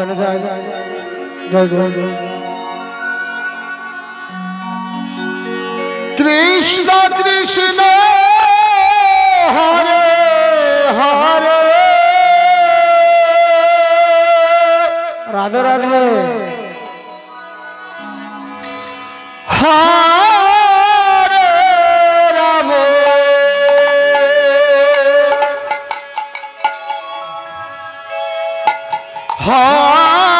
চলে যায় জয় জয় কৃষ্ণ কৃষ্ণ হরে হরে। রাধে রাধে। হরে Ha!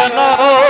জানো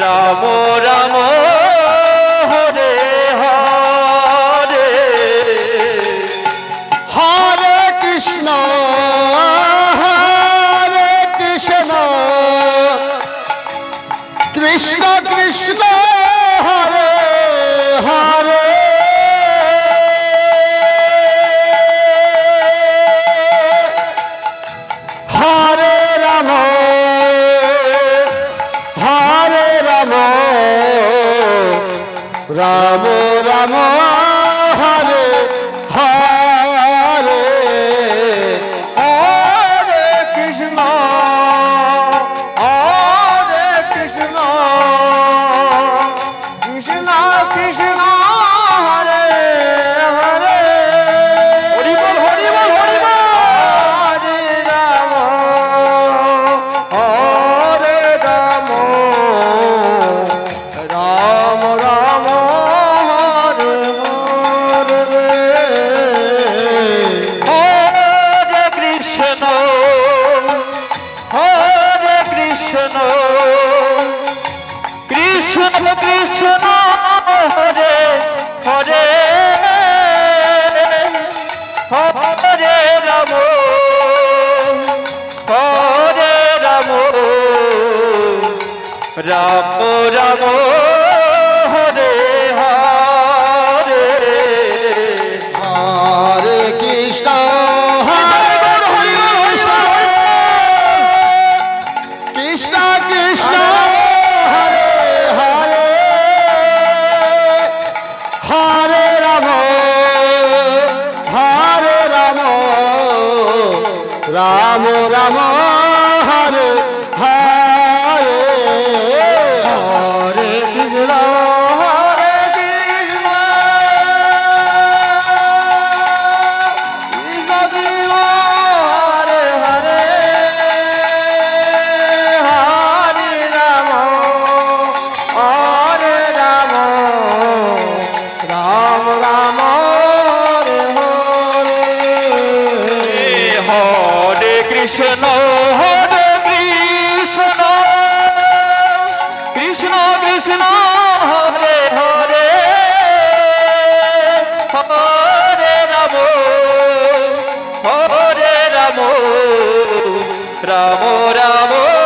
রাম রাম রাম রাম যদি শোনো হরে হরে হরে রাম হরে রাম। রাম রাম। রাম রাম। রাম রাম।